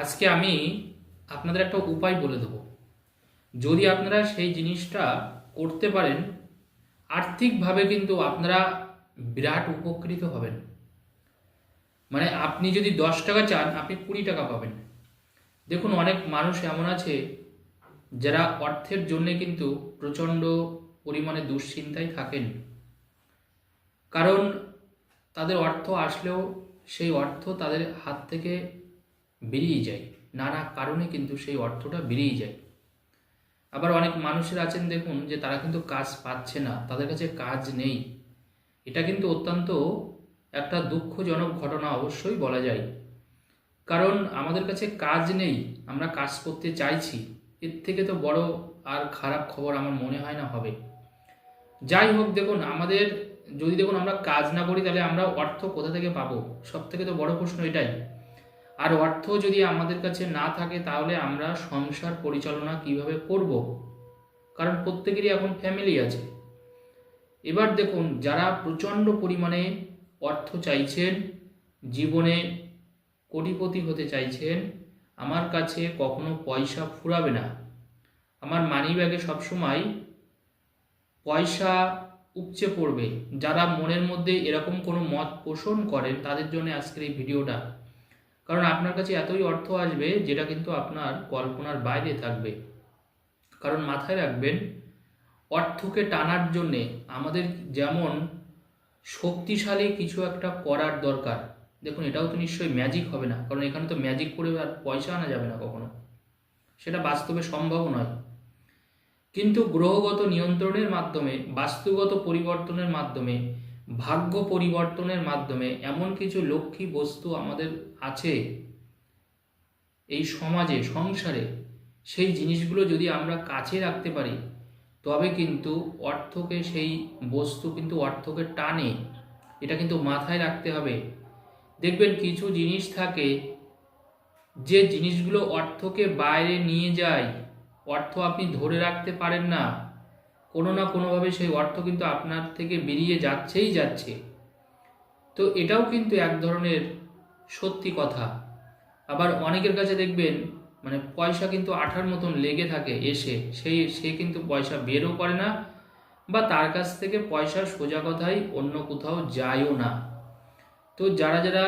আজকে আমি আপনাদের একটা উপায় বলে দেবো। যদি আপনারা সেই জিনিসটা করতে পারেন, আর্থিকভাবে কিন্তু আপনারা বিরাট উপকৃত হবেন। মানে আপনি যদি দশ টাকা চান, আপনি কুড়ি টাকা পাবেন। দেখুন, অনেক মানুষ এমন আছে যারা অর্থের জন্যে কিন্তু প্রচণ্ড পরিমাণে দুশ্চিন্তায় থাকেন। কারণ তাদের অর্থ আসলেও সেই অর্থ তাদের হাত থেকে বেরিয়ে যায়। নানা কারণে কিন্তু সেই অর্থটা বেরিয়ে যায়। আবার অনেক মানুষের আছেন দেখুন যে তারা কিন্তু কাজ পাচ্ছে না, তাদের কাছে কাজ নেই। এটা কিন্তু অত্যন্ত একটা দুঃখজনক ঘটনা অবশ্যই বলা যায়। কারণ আমাদের কাছে কাজ নেই, আমরা কাজ করতে চাইছি। এর থেকে তো বড় আর খারাপ খবর আমার মনে হয় না হবে। যাই হোক দেখুন, আমাদের যদি দেখুন আমরা কাজ না করি তাহলে আমরা অর্থ কোথা থেকে পাবো? সব থেকে তো বড় প্রশ্ন এটাই। আর অর্থ যদি আমাদের কাছে না থাকে, তাহলে আমরা সংসার পরিচালনা কীভাবে করব? কারণ প্রত্যেকেরই এখন ফ্যামিলি আছে। এবার দেখুন, যারা প্রচণ্ড পরিমাণে অর্থ চাইছেন, জীবনে কোটিপতি হতে চাইছেন, আমার কাছে কখনো পয়সা ফুরাবে না। আমার মানি ব্যাগে সবসময় পয়সা উপচে পড়বে। যারা মনের মধ্যে এরকম কোনো মত পোষণ করেন, তাদের জন্য আজকের এই ভিডিওটা কারণ আপনার কাছে এতই অর্থ আসবে যেটা কিন্তু আপনার কল্পনার বাইরে থাকবে। কারণ মাথায় রাখবেন, অর্থকে টানার জন্যে আমাদের যেমন শক্তিশালী কিছু একটা করার দরকার, দেখুন এটাও তো নিশ্চয়ই ম্যাজিক হবে না, কারণ এখানে তো ম্যাজিক করে আর পয়সা আনা যাবে না কখনো। সেটা বাস্তবে সম্ভব নয়। কিন্তু গ্রহগত নিয়ন্ত্রণের মাধ্যমে, বাস্তুগত পরিবর্তনের মাধ্যমে ভাগ্য পরিবর্তনের মাধ্যমে এমন কিছু লক্ষ্মী বস্তু আমাদের আছে এই সমাজে, সংসারে, সেই জিনিসগুলো যদি আমরা কাছে রাখতে পারি, তবে কিন্তু অর্থকে সেই বস্তু কিন্তু অর্থকে টানে। এটা কিন্তু মাথায় রাখতে হবে। দেখবেন কিছু জিনিস থাকে, যে জিনিসগুলো অর্থকে বাইরে নিয়ে যায়, অর্থ আপনি ধরে রাখতে পারেন না। কোনো না কোনোভাবে সেই অর্থ কিন্তু আপনার থেকে বেরিয়ে যাচ্ছেই যাচ্ছে। তো এটাও কিন্তু এক ধরনের সত্যি কথা। আবার অনেকের কাছে দেখবেন মানে পয়সা কিন্তু আঠার মতন লেগে থাকে এসে সেই সে কিন্তু পয়সা বেরও করে না বা তার কাছ থেকে পয়সা সোজা কথাই অন্য কোথাও যায়ও না। তো যারা যারা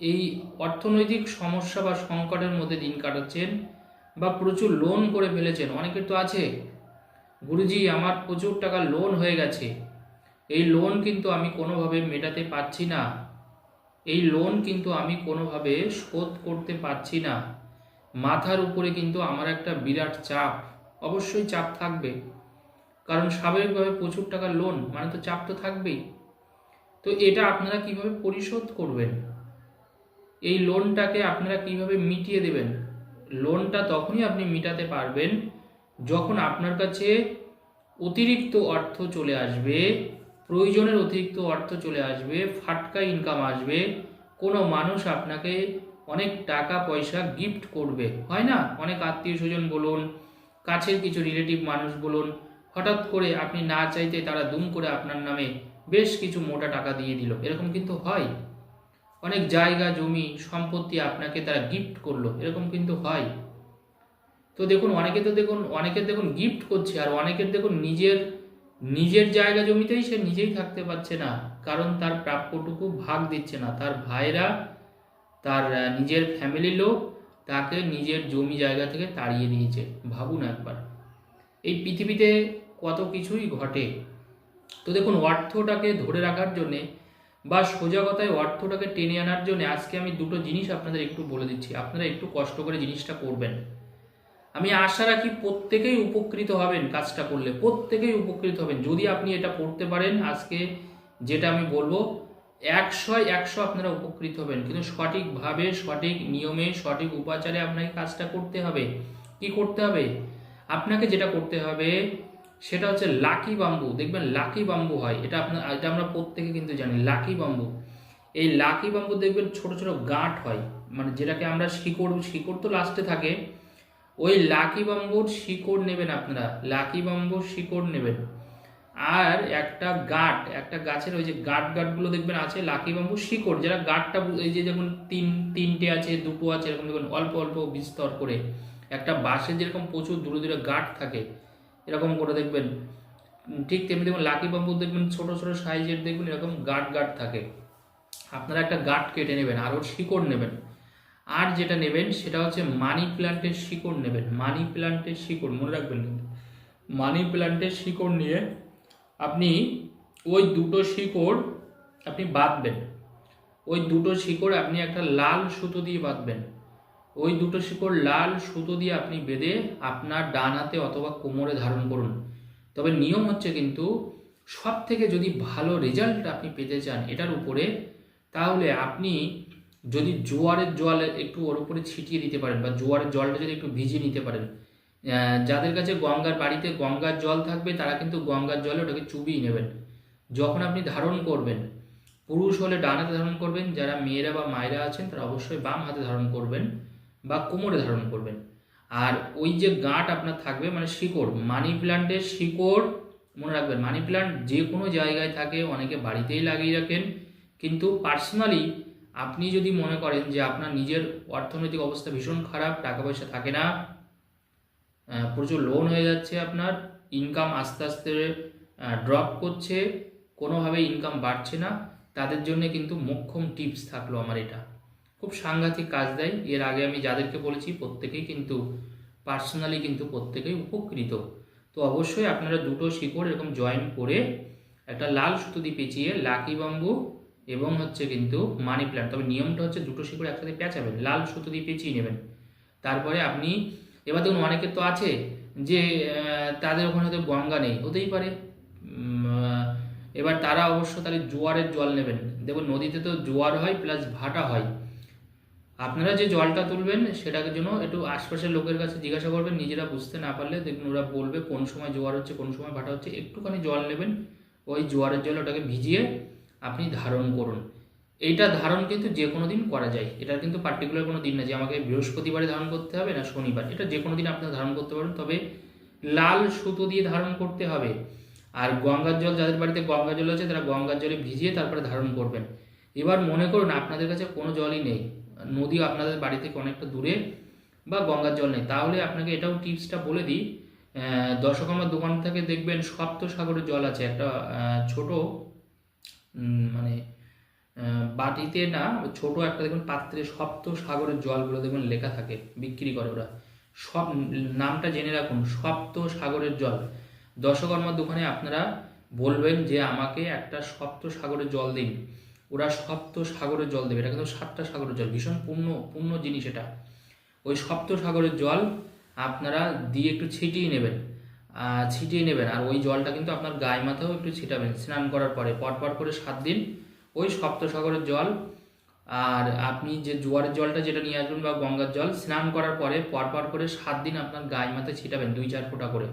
এই অর্থনৈতিক সমস্যা বা সংকটের মধ্যে দিন কাটাচ্ছেন বা প্রচুর লোন করে ফেলেছেন, অনেকের তো আছে গুরুজি, আমার প্রচুর টাকা লোন হয়ে গেছে। এই লোন কিন্তু আমি কোনোভাবে মেটাতে পারছি না। এই লোন কিন্তু আমি কোনোভাবে শোধ করতে পারছি না। মাথার উপরে কিন্তু আমার একটা বিরাট চাপ। অবশ্যই চাপ থাকবে। কারণ স্বাভাবিকভাবে প্রচুর টাকা লোন মানে তো চাপ তো থাকবেই। তো এটা আপনারা কীভাবে পরিশোধ করবেন? এই লোনটাকে আপনারা কীভাবে মিটিয়ে দেবেন? লোনটা তখনই আপনি মিটাতে পারবেন যখন আপনার কাছে অতিরিক্ত অর্থ চলে আসবে, প্রয়োজনের অতিরিক্ত অর্থ চলে আসবে, ফাটকা ইনকাম আসবে, কোনো মানুষ আপনাকে অনেক টাকা, পয়সা গিফট করবে। হয় না? অনেক আত্মীয় স্বজন বলুন, কাছের কিছু রিলেটিভ মানুষ বলুন, হঠাৎ করে আপনি না চাইতে তারা দুম করে আপনার নামে বেশ কিছু মোটা টাকা দিয়ে দিল। এরকম কিন্তু হয়। অনেক জায়গা, জমি, সম্পত্তি আপনাকে তারা গিফট করল। এরকম কিন্তু হয়। তো দেখুন, অনেকে তো দেখুন অনেকের দেখুন গিফট করছে, আর অনেকের দেখুন নিজের নিজের জায়গা জমিতেই সে নিজেই থাকতে পারছে না। কারণ তার প্রাপ্যটুকু ভাগ দিচ্ছে না। তার ভাইরা, তার নিজের ফ্যামিলির লোক, তাকে নিজের জমি জায়গা থেকে তাড়িয়ে দিয়েছে। ভাবুন একবার। এই পৃথিবীতে কত কিছুই ঘটে। তো দেখুন, অর্থটাকে ধরে রাখার জন্যে বা সোজা কথায় অর্থটাকে টেনে আনার জন্য আজকে আমি দুটো জিনিস আপনাদের একটু বলে দিচ্ছি। আপনারা একটু কষ্ট করে জিনিসটা করবেন। আমি আশা রাখি প্রত্যেকেই উপকৃত হবেন কাজটা করলে, প্রত্যেকেই উপকৃত হবেন। যদি আপনি এটা পড়তে পারেন আজকে, যেটা আমি বলব একশো একশো আপনারা উপকৃত হবেন। কিন্তু সঠিকভাবে, সঠিক নিয়মে, সঠিক উপাচারে আপনাকে কাজটা করতে হবে। কি করতে হবে? আপনাকে যেটা করতে হবে, সেটা হচ্ছে লাকি বাম্বু। দেখবেন লাকি বাম্বু হয়। এটা আপনার, এটা আমরা প্রত্যেকে কিন্তু জানি, লাকি বাম্বু। এই লাকি বাম্বু দেখবেন ছোট ছোট গাঁট হয়। মানে যেটাকে আমরা শিকড় শিকড় তো লাস্টে থাকে। ওই লাকি বাম্বুর শিকড় নেবেন আপনারা, লাকি বাম্বুর শিকড় নেবেন। আর একটা গাঁট, একটা গাছের ওই যে গাঁট গাঁটগুলো দেখবেন আছে, লাকি বাম্বু শিকড়, যারা গাঁটটা এই যে যেমন তিন, তিনটে আছে, দুটো আছে, এরকম দেখুন, অল্প অল্প বিস্তর করে। একটা বাঁশের যেরকম প্রচুর দূরে দূরে গাঁট থাকে, এরকম করে দেখবেন। ঠিক তেমনি দেখবেন লাকি বাম্বু দেখবেন, ছোট ছোট সাইজের দেখবেন এরকম গাঁট গাঁট থাকে। আপনারা একটা গাঁট কেটে নেবেন, আর ওর শিকড় নেবেন। আর যেটা নেবেন সেটা হচ্ছে মানি প্ল্যান্টের শিকড় নেবেন। মানি প্ল্যান্টের শিকড়, মনে রাখবেন মানি প্ল্যান্টের শিকড় নিয়ে আপনি ওই দুটো শিকড় আপনি বাঁধবেন। ওই দুটো শিকড় আপনি একটা লাল সুতো দিয়ে বাঁধবেন। ওই দুটো শিকড় লাল সুতো দিয়ে আপনি বেঁধে আপনার ডান হাতে অথবা কোমরে ধারণ করুন। তবে নিয়ম হচ্ছে কিন্তু সব থেকে যদি ভালো রেজাল্ট আপনি পেতে চান এটার উপরে, তাহলে আপনি যদি জোয়ারের জল একটু ওর উপরে ছিটিয়ে দিতে পারেন বা জোয়ারের জলটা যদি একটু ভিজিয়ে নিতে পারেন যাদের কাছে গঙ্গার বাড়িতে গঙ্গার জল থাকবে তারা কিন্তু গঙ্গার জলে ওটাকে চুবিয়ে নেবেন। যখন আপনি ধারণ করবেন, পুরুষ হলে ডান হাতে ধারণ করবেন, যারা মেয়েরা বা মায়েরা আছেন তারা অবশ্যই বাম হাতে ধারণ করবেন বা কোমরে ধারণ করবেন। আর ওই যে গাঁট আপনার থাকবে মানে শিকড়, মানি প্ল্যান্টের শিকড়, মনে রাখবেন, মানি প্ল্যান্ট যে কোনো জায়গায় থাকে, অনেকে বাড়িতেই লাগিয়ে রাখেন। কিন্তু পার্সোনালি আপনি যদি মনে করেন যে আপনার নিজের অর্থনৈতিক অবস্থা ভীষণ খারাপ টাকা পয়সা থাকে না প্রচুর লোন হয়ে যাচ্ছে আপনার ইনকাম আস্তে আস্তে ড্রপ করছে, কোনোভাবে ইনকাম বাড়ছে না, তাদের জন্য কিন্তু মোক্ষম টিপস থাকল আমার এটা। খুব সাংঘাতিক কাজ দেয়। এর আগে আমি যাদেরকে বলেছি, প্রত্যেকেই কিন্তু পার্সোনালি কিন্তু প্রত্যেকেই উপকৃত। তো অবশ্যই আপনারা দুটো শিকড় এরকম জয়েন করে একটা লাল সুতো দিয়ে পেঁচিয়ে, লাকি বাম্বু এবং হচ্ছে কিন্তু মানি প্ল্যান্ট তবে নিয়মটা হচ্ছে দুটো শিকড় একসাথে পেঁচাবেন, লাল সুতো দিয়ে পেঁচিয়ে নেবেন। তারপরে আপনি, এবার দেখুন অনেকের তো আছে যে তাদের ওখানে হয়তো গঙ্গা নেই, হতেই পারে। এবার তারা অবশ্য তাহলে জোয়ারের জল নেবেন। দেখুন নদীতে তো জোয়ার হয় প্লাস ভাটা হয়। আপনারা যে জলটা তুলবেন, সেটাকে জন্য একটু আশপাশের লোকের কাছে জিজ্ঞাসা করবেন, নিজেরা বুঝতে না পারলে দেখুন ওরা বলবে কোন সময় জোয়ার হচ্ছে, কোন সময় ভাটা হচ্ছে। একটুখানি জল নেবেন, ওই জোয়ারের জল ওটাকে ভিজিয়ে আপনি ধারণ করুন। এইটা ধারণ কিন্তু যে কোনো দিন করা যায়। এটার কিন্তু পার্টিকুলার কোনো দিন না যে আমাকে বৃহস্পতিবারে ধারণ করতে হবে না শনিবার। এটা যে কোনো দিন আপনারা ধারণ করতে পারেন। তবে লাল সুতো দিয়ে ধারণ করতে হবে। আর গঙ্গার জল যাদের বাড়িতে গঙ্গা জল আছে তারা গঙ্গার জলে ভিজিয়ে তারপরে ধারণ করবেন। এবার মনে করুন আপনাদের কাছে কোনো জলই নেই। নদী আপনাদের বাড়ি থেকে অনেকটা দূরে বা গঙ্গার জল নেই। তাহলে আপনাকে এটাও টিপসটা বলে দিই। আহ, দশকর্মার দোকান থেকে দেখবেন সপ্ত সাগরের জল আছে। একটা ছোট মানে বাটিতে না ছোট একটা দেখবেন পাত্রে সপ্ত সাগরের জলগুলো দেখবেন লেখা থাকে, বিক্রি করে ওরা। সব, নামটা জেনে রাখুন সপ্ত সাগরের জল। দশকর্মার দোকানে আপনারা বলবেন যে, আমাকে একটা সপ্ত সাগরের জল দিন। ওরা সপ্ত সাগরের জল দেবে, এটা কিন্তু সাতটা সাগরের জল, ভীষণ পূর্ণ পূর্ণ জিনিস এটা। ওই সপ্ত সাগরের জল আপনারা দিয়ে একটু ছিটিয়ে নেবেন। ছিটিয়ে নেবেন। আর ওই জলটা কিন্তু আপনার গায়ে মাথাও একটু ছিটাবেন। স্নান করার পরে, পরপর করে সাত দিন ওই সপ্ত সাগরের জল। আর আপনি যে জোয়ারের জলটা যেটা নিয়ে আসবেন বা গঙ্গার জল, স্নান করার পরে পরপর করে সাত দিন আপনার গায়ে মাথায় ছিটাবেন, দুই চার ফোঁটা করে।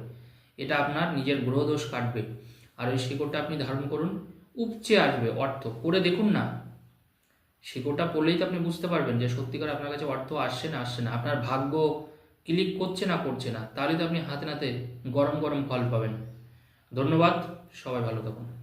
এটা আপনার নিজের গ্রহদোষ কাটবে। আর ওই শিকড়টা আপনি ধারণ করুন, উপচে আসবে অর্থ। করে দেখুন না। শিকড়টা পড়লেই তো আপনি বুঝতে পারবেন যে সত্যিকার আপনার কাছে অর্থ আসছে না আসছে না। আপনার ভাগ্য ক্লিক করছে না করছে না, তাহলে তো আপনি হাতে নাতে গরম গরম ফল পাবেন। ধন্যবাদ, সবাই ভালো থাকুন।